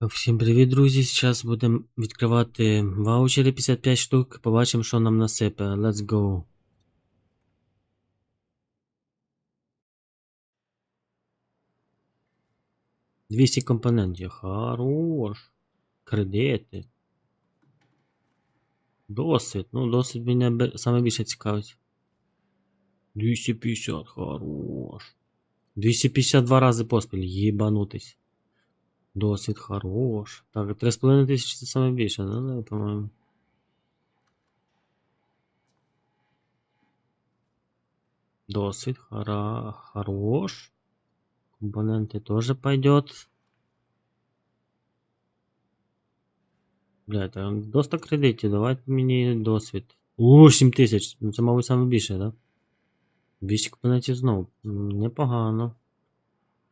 Всім привіт, друзі! Зараз будемо відкривати ваучери 55 штук. Побачимо, що нам насипе. Let's go. Двісті компонентів. Хорош. Кредити. Досвід. Ну, досвід мене саме більше цікавить. 250, хорош. 252 рази поспіль, їбанутись. Досвід хорош. Так, 3,5 тисячі це саме більше, да, по-моєму. Досвід хара... хорош. Компоненты тоже пойдет. Бля, это доста кредитів, давайте мені досвід. О, 7 тисяч. Ну це, мабуть, саме більше, да? 200 компонентів знову. Непогано.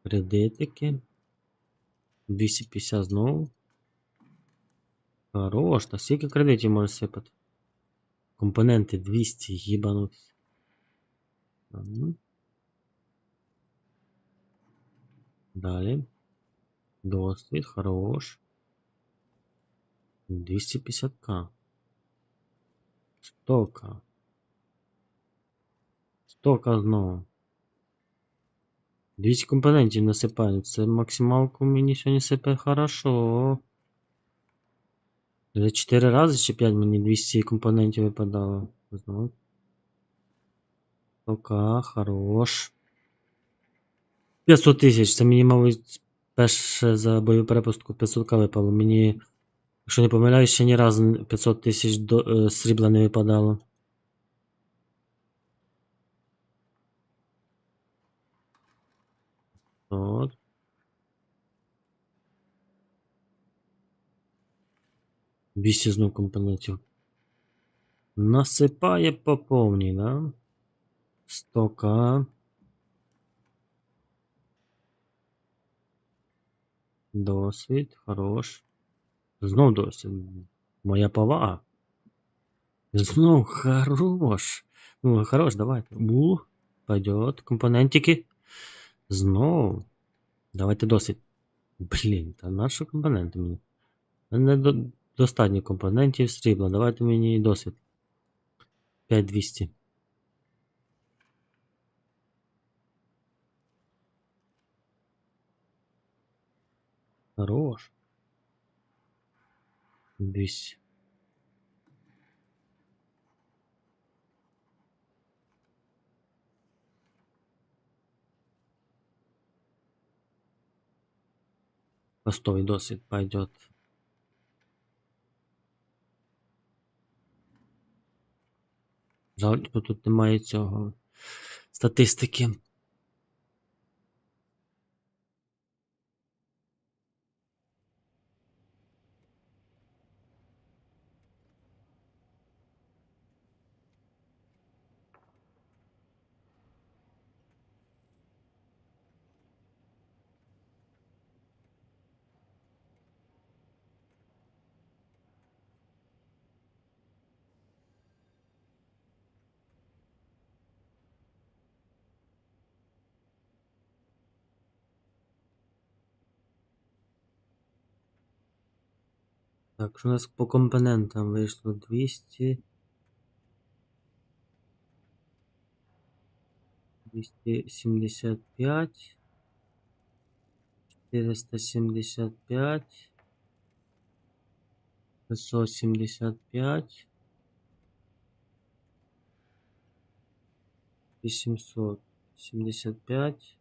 Кредитики. 250 знову. Хорош, та скільки кредитів може сипати? Компоненти 200, їбанутися. Ладно. Далі. Досвід, хорош. 250к. 100к. 100к знову. 200 компонентів насипають. Це максималку мені сьогодні сипе хорошо. Вже 4 рази чи 5 мені 200 компонентів випадало. Знову. 100к, хорош. 500 тисяч, це мені, мабуть, перше за бою перепустку 500к випало. Мені, якщо не помиляюсь, ще ні разу 500 тисяч е, срібла не випадало. 200 знов компонентів. Насипає по повній, да? 100к. Досвід, хорош. Знов досвід. Моя повага. Знов хорош. Ну, хорош, давайте. У, пойдет. Компонентики. Знов. Давайте досвід. Блін, та наші компоненти мені. достатньо компонентів срібла. Давайте мені досвід. 5200. Хорош. 200. Простой досвід пойдет. Жаль, бо тут немає цього статистики. Так, що у нас по компонентам вийшло 200. 275. 475. 675. 875.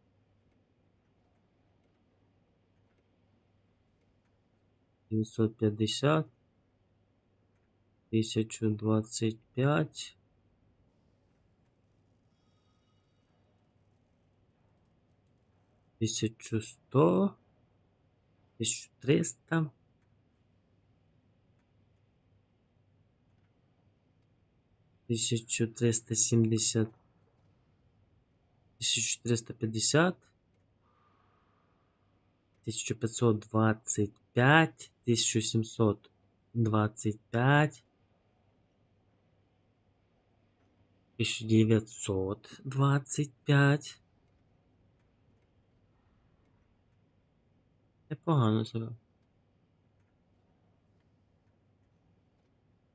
950, 1025. Тисячу сто, тисячу триста. Тисячу триста сімдесят, тисячу триста п'ятдесят. 1525, 1725, 1925. погано себе.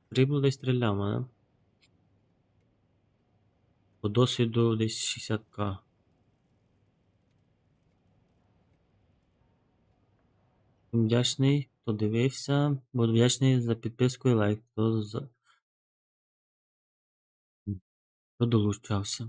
Прибув десь стріляв мене. По досвіду десь 60к. Вдячний, хто дивився. Буду вдячний за підписку і лайк, хто, за... долучався.